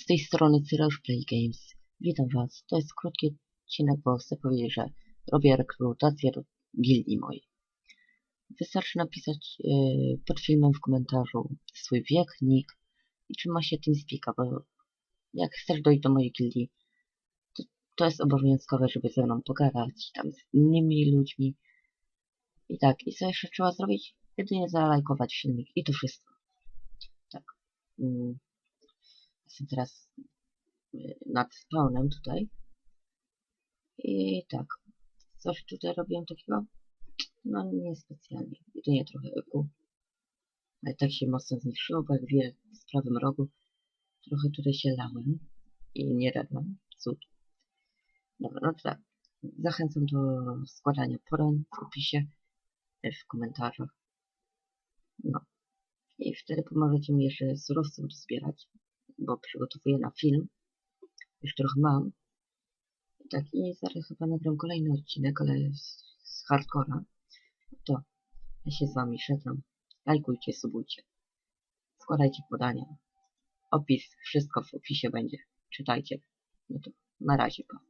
z tej strony Cyrosz Play Games. Witam Was. To jest krótki odcinek, bo chcę powiedzieć, że robię rekrutację do gildii mojej. Wystarczy napisać yy, pod filmem w komentarzu swój wiek, nick i czy ma się TeamSpeaka, bo jak chcesz dojść do mojej gildii, to, to jest obowiązkowe, żeby ze mną pogadać, tam z innymi ludźmi. I tak, i co jeszcze trzeba zrobić? Jedynie zalajkować filmik i to wszystko. Tak. Mm. Jestem teraz y, nad spawnem tutaj. I tak. Coś tutaj robiłem takiego? No nie specjalnie. Jedynie trochę eku. Ale tak się mocno zniszczyło, bo jak wie w prawym rogu trochę tutaj się lałem i nie radłem. Cud. Dobra, no to tak. Zachęcam do składania porań w opisie, y, w komentarzach. No. I wtedy pomożecie mi jeszcze surowców zbierać bo przygotowuję na film. Już trochę mam. Tak, i zaraz chyba nagram kolejny odcinek, ale z, z hardcora. To ja się z wami żegnam. Lajkujcie, subujcie. Składajcie podania. Opis, wszystko w opisie będzie. Czytajcie. No to na razie, pa.